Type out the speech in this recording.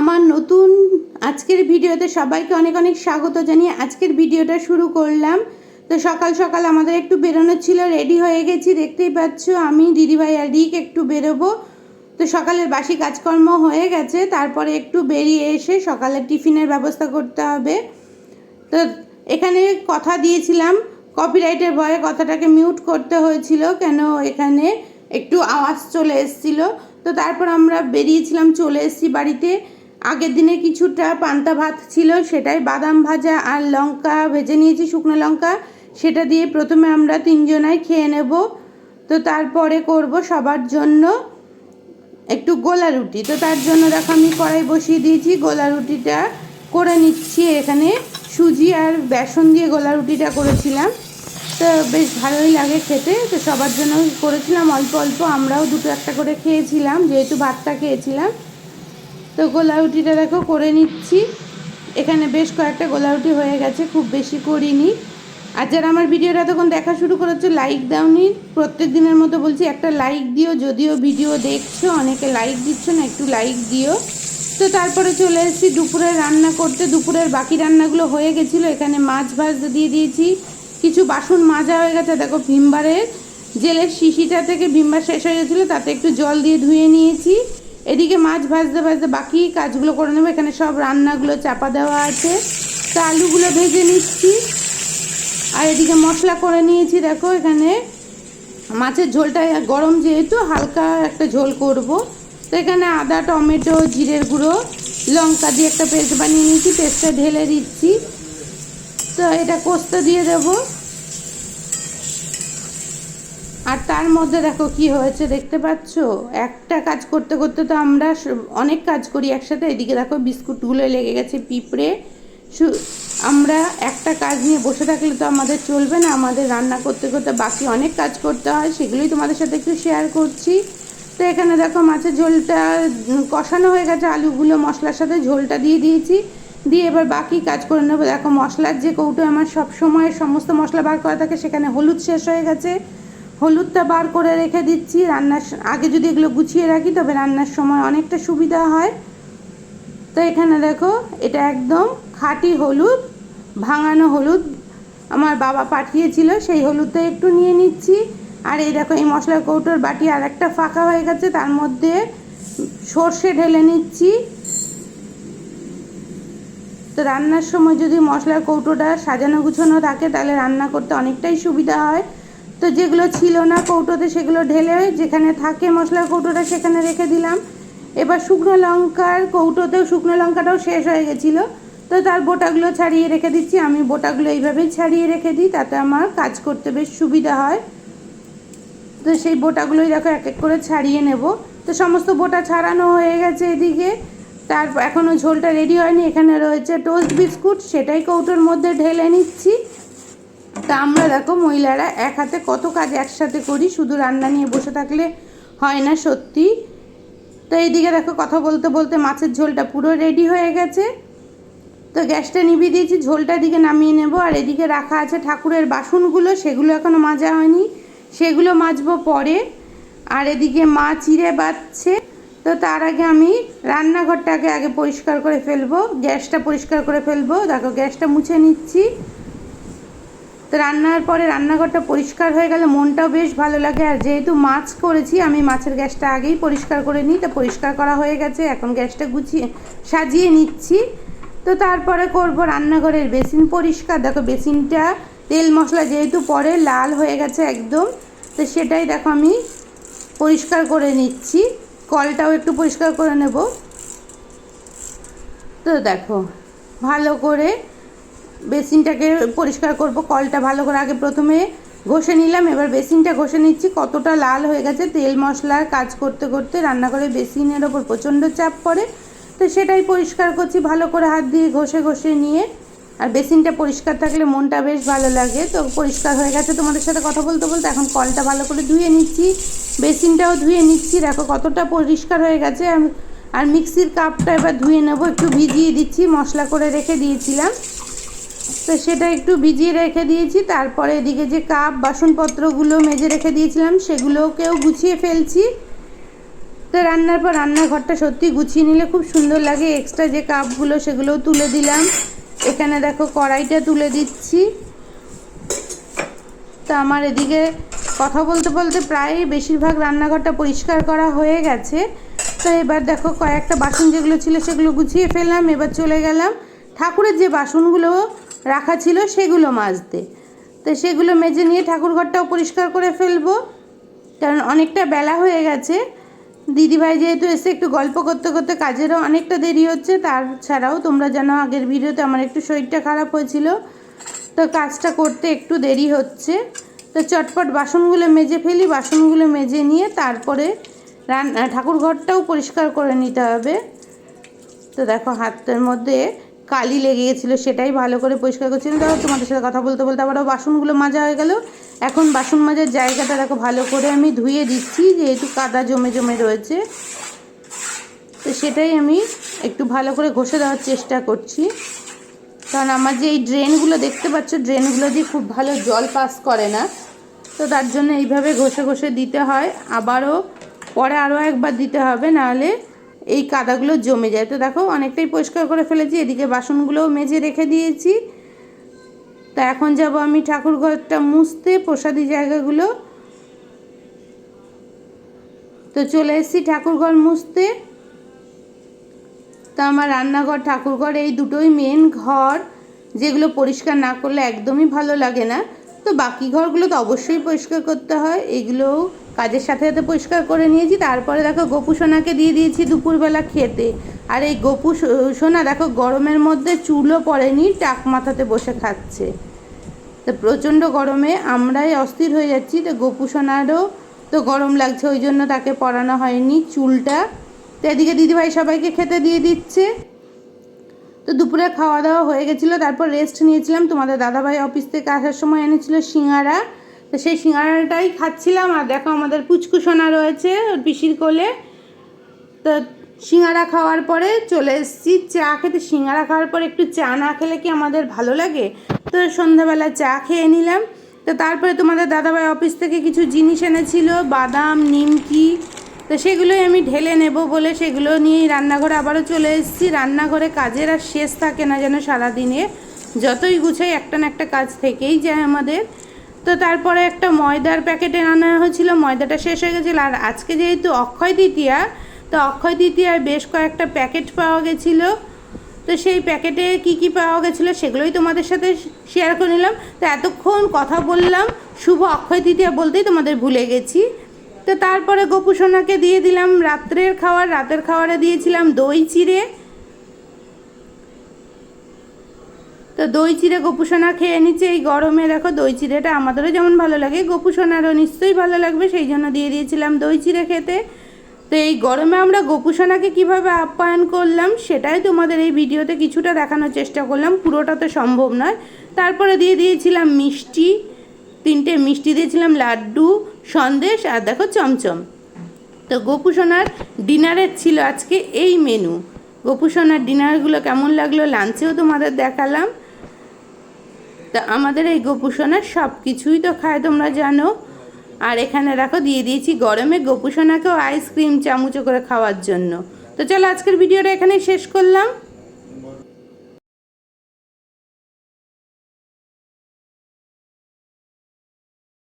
আমার নতুন আজকের ভিডিওতে সবাইকে অনেক অনেক স্বাগত জানিয়ে আজকের ভিডিওটা শুরু করলাম। তো সকাল সকাল আমাদের একটু বেরোনোর ছিল রেডি হয়ে গেছি, দেখতেই পাচ্ছ আমি, দিদিভাই আর রিক একটু বেরোবো। তো সকালের বাসি কাজকর্ম হয়ে গেছে, তারপরে একটু বেরিয়ে এসে সকালের টিফিনের ব্যবস্থা করতে হবে। তো এখানে কথা দিয়েছিলাম কপিরাইটের ভয়ে কথাটাকে মিউট করতে হয়েছিল, কেন এখানে একটু আওয়াজ চলে এসেছিল। তো তারপর আমরা বেরিয়েছিলাম, চলে এসেছি বাড়িতে। আগের দিনে কিছুটা পান্তা ভাত ছিল, সেটাই বাদাম ভাজা আর লঙ্কা ভেজে নিয়েছি, শুকনো লঙ্কা। সেটা দিয়ে প্রথমে আমরা তিনজনাই খেয়ে নেব। তো তারপরে করব সবার জন্য একটু গোলা রুটি। তো তার জন্য দেখো আমি কড়াই বসিয়ে দিয়েছি, গোলা রুটিটা করে নিচ্ছি এখানে। সুজি আর বেসন দিয়ে গোলা রুটিটা করেছিলাম। তো বেশ ভালোই লাগে খেতে। তো সবার জন্য করেছিলাম, অল্প অল্প আমরাও দুটো একটা করে খেয়েছিলাম, যেহেতু ভাতটা খেয়েছিলাম। তো গোলা রুটিটা দেখো, করে নিচ্ছি। এখানে বেশ কয়েকটা গোলা রুটি হয়ে গেছে, খুব বেশি করিনি। আর যারা আমার ভিডিওটা তখন দেখা শুরু করেছ লাইক দাওনি। প্রত্যেক দিনের মতো বলছি, একটা লাইক দিও, যদিও ভিডিও দেখছ, অনেকে লাইক দিচ্ছ না, একটু লাইক দিও। তো তারপরে চলে এসেছি দুপুরে রান্না করতে। দুপুরের বাকি রান্নাগুলো হয়ে গেছিল, এখানে মাছ ভাজতে দিয়ে দিয়েছি। কিছু বাসন মাজা হয়ে গেছে, দেখো ভিমবারের জেলের শিশিটা থেকে ভিমবার শেষ হয়ে গেছিল, তাতে একটু জল দিয়ে ধুয়ে নিয়েছি। এদিকে মাছ ভাজতে ভাজতে বাকি কাজগুলো করে নেব। এখানে সব রান্নাগুলো চাপা দেওয়া আছে। তো আলুগুলো ভেজে নিচ্ছি। আর এদিকে মশলা করে নিয়েছি, দেখো এখানে। মাছের ঝোলটা গরম যেহেতু, হালকা একটা ঝোল করব। তো এখানে আদা, টমেটো, জিরের গুঁড়ো, লঙ্কা দিয়ে একটা পেস্ট বানিয়ে নিয়েছি, পেস্টটা ঢেলে দিচ্ছি। তো এটা কোস্তা দিয়ে দেব। আর তার মধ্যে দেখো কি হয়েছে দেখতে পাচ্ছ? একটা কাজ করতে করতে তো আমরা অনেক কাজ করি একসাথে। এদিকে দেখো বিস্কুটগুলো লেগে গেছে পিঁপড়ে। আমরা একটা কাজ নিয়ে বসে থাকলে তো আমাদের চলবে না। আমাদের রান্না করতে করতে বাকি অনেক কাজ করতে হয়। সেগুলোই তোমাদের সাথে একটু শেয়ার করছি। তো এখানে দেখো মাছের ঝোলটা কষানো হয়ে গেছে আলুগুলো, মশলার সাথে ঝোলটা দিয়ে দিয়েছি। দিয়ে এবার বাকি কাজ করে নেব। দেখো মশলার যে কৌটো, আমার সব সময় সমস্ত মশলা বার করা থাকে, সেখানে হলুদ শেষ হয়ে গেছে। হলুদটা বার করে রেখে দিচ্ছি, রান্নার আগে যদি এগুলো গুছিয়ে রাখি তবে রান্নার সময় অনেকটা সুবিধা হয়। তো এখানে দেখো, এটা একদম খাঁটি হলুদ, ভাঙানো হলুদ আমার বাবা পাঠিয়েছিল, সেই হলুদটা একটু নিয়ে নিচ্ছি। আর এই দেখো, এই মশলার কৌটোর বাটি আর একটা ফাঁকা হয়ে গেছে, তার মধ্যে সর্ষে ঢেলে নিচ্ছি। তো রান্নার সময় যদি মশলার কৌটোটা সাজানো গুছানো থাকে, তাহলে রান্না করতে অনেকটাই সুবিধা হয়। তো যেগুলো ছিল না কৌটোতে সেগুলো ঢেলে যেখানে থাকে মশলার কৌটোটা সেখানে রেখে দিলাম। এবার শুকনো লঙ্কার কৌটোতেও শুকনো লঙ্কাটাও শেষ হয়ে গেছিল। তো তার বোটাগুলো ছাড়িয়ে রেখে দিচ্ছি। আমি বোটাগুলো এইভাবেই ছাড়িয়ে রেখে দিই, তাতে আমার কাজ করতে বেশ সুবিধা হয়। তো সেই বোটাগুলোই দেখো এক এক করে ছাড়িয়ে নেব। তো সমস্ত বোটা ছাড়ানো হয়ে গেছে এদিকে। তার এখনও ঝোলটা রেডি হয়নি। এখানে রয়েছে টোস্ট বিস্কুট সেটাই কৌটোর মধ্যে ঢেলে নিচ্ছি। তা আমরা দেখো মহিলারা এক হাতে কত কাজ একসাথে করি, শুধু রান্না নিয়ে বসে থাকলে হয় না সত্যি। তো এইদিকে দেখো কথা বলতে বলতে মাছের ঝোলটা পুরো রেডি হয়ে গেছে। তো গ্যাসটা নিভিয়ে দিয়েছি, ঝোলটা দিকে নামিয়ে নেব। আর এদিকে রাখা আছে ঠাকুরের বাসনগুলো, সেগুলো এখনও মাজা হয়নি। সেগুলো মাজবো পরে। আর এদিকে মা চিড়ে বাচ্ছে তো তার আগে আমি রান্নাঘরটাকে আগে পরিষ্কার করে ফেলব। গ্যাসটা পরিষ্কার করে ফেলব। দেখো গ্যাসটা মুছে নিচ্ছি। তো রান্নার পরে রান্নাঘরটা পরিষ্কার হয়ে গেলে, মনটাও বেশ ভালো লাগে। আর যেহেতু মাছ করেছি, আমি মাছের গ্যাসটা আগেই পরিষ্কার করে নিই। তো পরিষ্কার করা হয়ে গেছে, এখন গ্যাসটা গুছিয়ে সাজিয়ে নিচ্ছি। তো তারপরে করব রান্নাঘরের বেসিন পরিষ্কার। দেখো বেসিনটা, তেল মশলা যেহেতু পরে লাল হয়ে গেছে একদম, তো সেটাই দেখো আমি পরিষ্কার করে নিচ্ছি। কলটাও একটু পরিষ্কার করে নেব। তো দেখো, ভালো করে বেসিনটাকে পরিষ্কার করব। কলটা ভালো করে আগে প্রথমে ঘষে নিলাম, এবার বেসিনটা ঘষে নিচ্ছি। কতটা লাল হয়ে গেছে, তেল মশলার কাজ করতে করতে রান্নাঘরে বেসিনের ওপর প্রচণ্ড চাপ পড়ে। তো সেটাই পরিষ্কার করছি, ভালো করে হাত দিয়ে ঘষে ঘষে নিয়ে। আর বেসিনটা পরিষ্কার থাকলে মনটা বেশ ভালো লাগে। তো পরিষ্কার হয়ে গেছে তোমাদের সাথে কথা বলতে বলতে, এখন কলটা ভালো করে ধুয়ে নিচ্ছি। বেসিনটাও ধুয়ে নিচ্ছি, দেখো কতটা পরিষ্কার হয়ে গেছে। আর মিক্সির কাপটা এবার ধুয়ে নেব, একটু ভিজিয়ে দিচ্ছি, মশলা করে রেখে দিয়েছিলাম। তো সেটা একটু ভিজিয়ে রেখে দিয়েছি। তারপরে এদিকে যে কাপ, বাসনপত্রগুলো মেজে রেখে দিয়েছিলাম, সেগুলোকেও গুছিয়ে ফেলছি। তো রান্নার পর রান্নাঘরটা সত্যি গুছিয়ে নিলে খুব সুন্দর লাগে। এক্সট্রা যে কাপগুলো, সেগুলোও তুলে দিলাম। এখানে দেখো কড়াইটা তুলে দিচ্ছি। তো আমার এদিকে কথা বলতে বলতে প্রায় বেশিরভাগ রান্নাঘরটা পরিষ্কার করা হয়ে গেছে। তো এবার দেখো কয়েকটা বাসন যেগুলো ছিল, সেগুলো গুছিয়ে ফেললাম। এবার চলে গেলাম ঠাকুরের যে বাসনগুলো রাখা ছিল সেগুলো মাজতে। তো সেগুলো মেজে নিয়ে ঠাকুর ঘরটাও পরিষ্কার করে ফেলব। কারণ অনেকটা বেলা হয়ে গেছে। দিদিভাই যেহেতু এসে একটু গল্প করতে করতে কাজেরও অনেকটা দেরি হচ্ছে, তার ছাড়াও তোমরা জানো আগের ভিডিওতে আমার একটু শরীরটা খারাপ হয়েছিল। তো কাজটা করতে একটু দেরি হচ্ছে। তো চটপট বাসনগুলো মেজে ফেলি, বাসনগুলো মেজে নিয়ে তারপরে রান ঠাকুর ঘরটাও পরিষ্কার করে নিতে হবে। তো দেখো, হাতের মধ্যে কালি লেগে গেছিল সেটাই ভালো করে পরিষ্কার করছিলাম দেখো, তোমাদের সাথে কথা বলতে বলতে আবারও বাসনগুলো মাজা হয়ে গেল। এখন বাসন মাজার জায়গাটা দেখো, ভালো করে আমি ধুয়ে দিচ্ছি, যেহেতু কাদা জমে জমে রয়েছে। তো সেটাই আমি একটু ভালো করে ঘষে দেওয়ার চেষ্টা করছি। কারণ আমার যে এই ড্রেনগুলো দেখতে পাচ্ছ, ড্রেনগুলো দিয়ে খুব ভালো জল পাস করে না। তো তার জন্য এইভাবে ঘষে ঘষে দিতে হয়। আবারও পরে আরও একবার দিতে হবে, নাহলে এই কাদাগুলো জমে যায়। তো দেখো, অনেকটাই পরিষ্কার করে ফেলেছি। এদিকে বাসনগুলোও মেজে রেখে দিয়েছি। তা এখন যাব আমি ঠাকুর ঘরটা মুছতে, প্রসাদি জায়গাগুলো। তো চলে এসেছি ঠাকুরঘর মুছতে। তো আমার রান্নাঘর, ঠাকুরঘর এই দুটোই মেন ঘর। যেগুলো পরিষ্কার না করলে একদমই ভালো লাগে না। তো বাকি ঘরগুলো তো অবশ্যই পরিষ্কার করতে হয়। এগুলোও কাজের সাথে সাথে পরিষ্কার করে নিয়েছি। তারপরে দেখো গোপু সোনাকে দিয়ে দিয়েছি দুপুরবেলা খেতে। আর এই গোপু সোনা দেখো গরমের মধ্যে চুলও পড়েনি টাক মাথাতে বসে খাচ্ছে। তো প্রচণ্ড গরমে আমরাই অস্থির হয়ে যাচ্ছি। তো গোপু সোনারও তো গরম লাগছে, ওই জন্য তাকে পরানো হয়নি চুলটা। তো এদিকে দিদিভাই সবাইকে খেতে দিয়ে দিচ্ছে। তো দুপুরে খাওয়া দাওয়া হয়ে গেছিল, তারপর রেস্ট নিয়েছিলাম। তোমাদের দাদাভাই অফিস থেকে আসার সময় এনেছিল সিঙ্গারা। তো সেই সিঙ্গারাটাই খাচ্ছিলাম আর দেখো আমাদের পুচকুসোনা রয়েছে ওর পিসির কোলে। তো সিঙ্গারা খাওয়ার পরে চলে এসেছি চা খেতে। সিঙ্গারা খাওয়ার পরে একটু চা না খেলে কি আমাদের ভালো লাগে? তো সন্ধ্যাবেলা চা খেয়ে নিলাম। তো তারপরে তোমাদের দাদাভাই অফিস থেকে কিছু জিনিস এনেছিল, বাদাম, নিমকি, তো সেগুলোই আমি ঢেলে নেব বলে সেগুলো নিয়েই রান্নাঘরে আবারও চলে এসেছি। রান্নাঘরে কাজের আর শেষ থাকে না যেন সারাদিনে। যতই গুছাই একটা না একটা কাজ থেকেই যায় আমাদের। তো তারপরে একটা ময়দার প্যাকেটে আনা হয়েছিল, ময়দাটা শেষ হয়ে গেছিল। আর আজকে যেহেতু অক্ষয় তৃতীয়া, তো অক্ষয় তৃতীয়ায় বেশ কয়েকটা প্যাকেট পাওয়া গেছিল। তো সেই প্যাকেটে কি কি পাওয়া গেছিল সেগুলোই তোমাদের সাথে শেয়ার করে নিলাম। তো এতক্ষণ কথা বললাম, শুভ অক্ষয় তৃতীয়া বলতেই তোমাদের ভুলে গেছি। তো তারপরে গোপু সোনাকে দিয়ে দিলাম রাত্রের খাওয়ার। রাতের খাওয়ারে দিয়েছিলাম দই চিড়ে তো দই চিড়ে গোপুসোনা খেয়ে নিচ্ছে। এই গরমে দেখো দই চিড়েটা আমাদেরও যেমন ভালো লাগে, গোপুসোনারও নিশ্চয়ই ভালো লাগবে, সেই জন্য দিয়ে দিয়েছিলাম দই চিড়ে খেতে। তো এই গরমে আমরা গোপুসোনাকে কীভাবে আপ্যায়ন করলাম, সেটাই তোমাদের এই ভিডিওতে কিছুটা দেখানোর চেষ্টা করলাম। পুরোটা তো সম্ভব নয়। তারপরে দিয়ে দিয়েছিলাম মিষ্টি, তিনটে মিষ্টি দিয়েছিলাম লাড্ডু, সন্দেশ আর দেখো চমচম। তো গোপুসোনার ডিনারের ছিল আজকে এই মেনু। গোপুসোনার ডিনারগুলো কেমন লাগল লাঞ্চেও তোমাদের দেখালাম। তা আমাদের এই গোপুসোনার সব কিছুই তো খায়, তোমরা জানো। আর এখানে রাখো, দিয়ে দিয়েছি গরমে গোপুসোনাকেও আইসক্রিম চামুচো করে খাওয়ার জন্য। তো চলো আজকের ভিডিওটা এখানে শেষ করলাম।